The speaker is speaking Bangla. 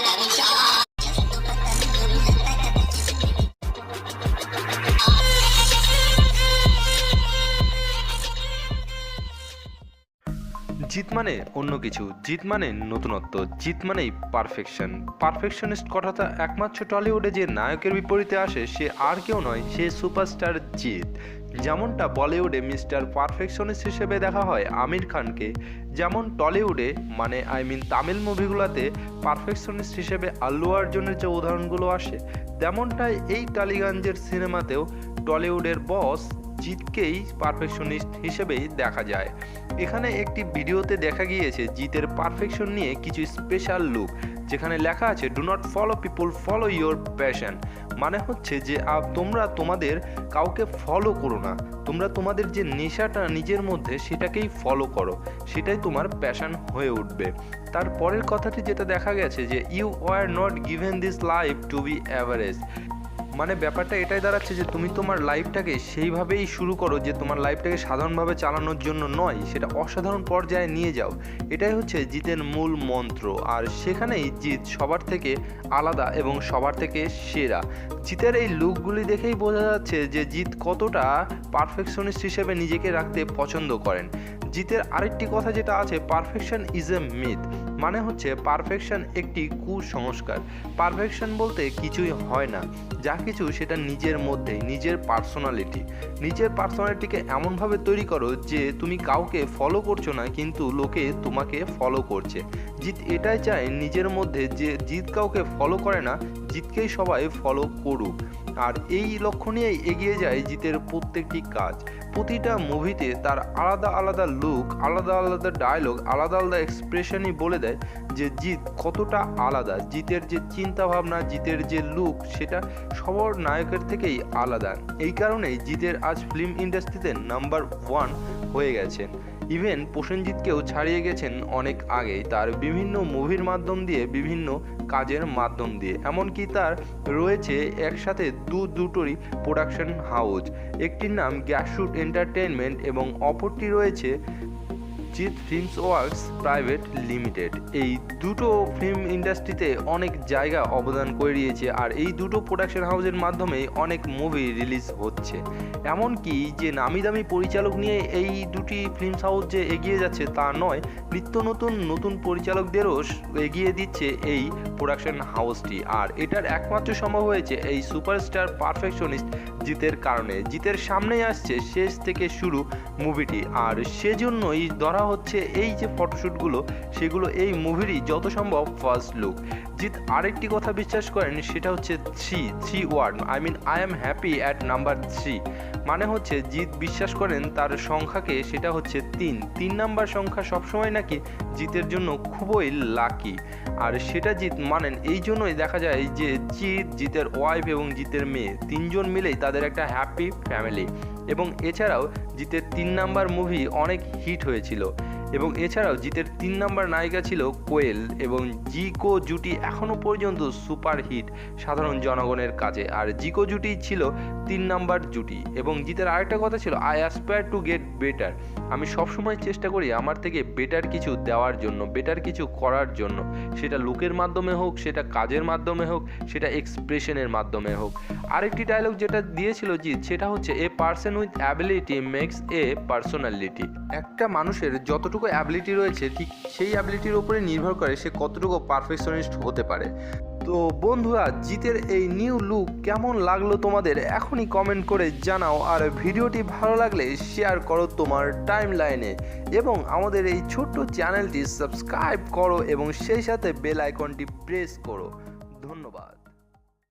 来，我们笑。জিত মানে অন্য কিছু। জিত মানে নতুনত্ব। জিত মানেই পারফেকশন পারফেকশনিস্ট কথাটা একমাত্র টলিউডে যে নায়কের বিপরীতে আসে, সে আর কেউ নয়, সে সুপারস্টার জিত যেমনটা বলিউডে মিস্টার পারফেকশনিস্ট হিসেবে দেখা হয় আমির খানকে, যেমন টলিউডে মানে আই মিন তামিল মুভিগুলোতে পারফেকশনিস্ট হিসেবে আল্লু অর্জুনের যে উদাহরণগুলো আসে, তেমনটাই এই টালিগঞ্জের সিনেমাতেও টলিউডের বস জিতকেই পারফেকশনিস্ট হিসেবেই দেখা যায়। এখানে একটি ভিডিওতে দেখা গিয়েছে জিতের পারফেকশন নিয়ে কিছু স্পেশাল লুক যেখানে লেখা আছে do not follow people follow your passion মানে হচ্ছে যে তোমরা তোমাদের কাউকে ফলো করো না। তোমরা তোমাদের যে নেশাটা নিজের মধ্যে, সেটাকেই ফলো করো। সেটাই তোমার প্যাশন হয়ে উঠবে। তারপরের কথাটি যেটা দেখা গেছে যে you are not given this life to be average মানে ব্যাপারটা এটাই দাঁড়াচ্ছে যে তুমি তোমার লাইফটাকে সেইভাবেই শুরু করো যে তোমার লাইফটাকে সাধারণভাবে চালানোর জন্য নয়, সেটা অসাধারণ পর্যায়ে নিয়ে যাও। এটাই হচ্ছে জিতের মূল মন্ত্র। আর সেখানেই জিত সবার থেকে আলাদা এবং সবার থেকে সেরা। জিতের এই লুকগুলি দেখেই বোঝা যাচ্ছে যে জিত কতটা পারফেকশনিস্ট হিসেবে নিজেকে রাখতে পছন্দ করেন। জিতের আরেকটি কথা যেটা আছে পারফেকশন ইজ এ মিথ মানে হচ্ছে পারফেকশন একটি কুসংস্কার। পারফেকশন বলতে কিছুই হয় না। যা কিছু সেটা নিজের মধ্যে, নিজের পার্সোনালিটি নিজের পার্সোনালিটিকে এমনভাবে তৈরি করো যে তুমি কাউকে ফলো করছ না, কিন্তু লোকে তোমাকে ফলো করছে। জিত এটাই চায় নিজের মধ্যে যে জিৎ কাউকে ফলো করে না জিতকেই সবাই ফলো করুক। আর এই লক্ষ্য নিয়েই এগিয়ে যায় জিতের প্রত্যেকটি কাজ। প্রতিটা মুভিতে তার আলাদা আলাদা লুক আলাদা আলাদা ডায়লগ আলাদা আলাদা এক্সপ্রেশনই বলে দেয় যে জিত কতটা আলাদা। জিতের যে চিন্তা ভাবনা জিতের যে লুক সেটা সবার নায়কের থেকেই আলাদা। এই কারণেই জিতের আজ ফিল্ম ইন্ডাস্ট্রিতে নাম্বার ওয়ান হয়ে গেছেন ইভেন প্রসেনজিৎকেও ছাড়িয়ে গেছেন অনেক আগেই। তার বিভিন্ন মুভির মাধ্যম দিয়ে বিভিন্ন কাজের মাধ্যম দিয়ে। এমনকি তার রয়েছে একসাথে দু দুটোরই প্রোডাকশন হাউস একটির নাম গ্যাসুট এন্টারটেনমেন্ট এবং অপরটি রয়েছে Jeet films works private limited. এই দুটো ফিল্ম ইন্ডাস্ট্রিতে অনেক জায়গা অবদান করে দিয়েছে আর এই দুটো প্রোডাকশন হাউসের মাধ্যমেই অনেক মুভি রিলিজ হচ্ছে। এমনকি যে নামি দামি পরিচালক নিয়ে এই দুটি ফিল্মস হাউস যে এগিয়ে যাচ্ছে তা নয়, নিত্য নতুন নতুন পরিচালকদেরও এগিয়ে দিচ্ছে এই প্রোডাকশন হাউসটি আর এটার একমাত্র সম্ভব হয়েছে এই সুপারস্টার পারফেকশনিস্ট জিতের কারণে। জিতের সামনেই আসছে শেষ থেকে শুরু মুভিটি আর সেজন্যই ধরা হচ্ছে এই যে ফটোশ্যুটগুলো সেগুলো এই মুভিরই যত সম্ভব ফার্স্ট লুক জিৎ আরেকটি কথা বিশ্বাস করেন, সেটা হচ্ছে three three word I mean I am happy at number three মানে হচ্ছে জিৎ বিশ্বাস করেন তার সংখ্যাকে, সেটা হচ্ছে তিন। তিন নাম্বার সংখ্যা সবসময় নাকি জিতের জন্য খুবই লাকি আর সেটা জিৎ মানেন, এই জন্যই দেখা যায় যে জিৎ, জিতের ওয়াইফ এবং জিতের মেয়ে, তিনজন মিলেই তাদের একটা হ্যাপি ফ্যামিলি এবং এছাড়াও জিতের তিন নাম্বার মুভি অনেক হিট হয়েছিল। এবং এছাড়াও জিতের তিন নাম্বার নায়িকা ছিল কোয়েল এবং জিকো জুটি এখনও পর্যন্ত সুপার হিট সাধারণ জনগণের কাছে। আর জিকো জুটি ছিল তিন নাম্বার জুটি। এবং জিতের আরেকটা কথা ছিল I aspire to get better আমি সবসময় চেষ্টা করি আমার থেকে বেটার কিছু দেওয়ার জন্য বেটার কিছু করার জন্য। সেটা লুকের মাধ্যমে হোক, সেটা কাজের মাধ্যমে হোক, সেটা এক্সপ্রেশনের মাধ্যমে হোক। আরেকটি ডায়লগ যেটা দিয়েছিল জিৎ, সেটা হচ্ছে a person with ability makes a personality একটা মানুষের যতটুকু অ্যাবিলিটি রয়েছে, ঠিক সেই অ্যাবিলিটির উপরে নির্ভর করে সে কতটুকু পারফেকশনিস্ট হতে পারে। তো বন্ধুরা, জিতের এই নিউ লুক কেমন লাগল তোমাদের এখনই কমেন্ট করে জানাও, আর ভিডিওটি ভালো লাগলে শেয়ার করো তোমার টাইম লাইনে এবং আমাদের এই ছোট্ট চ্যানেলটি সাবস্ক্রাইব করো এবং সেই সাথে বেল আইকনটি প্রেস করো। ধন্যবাদ।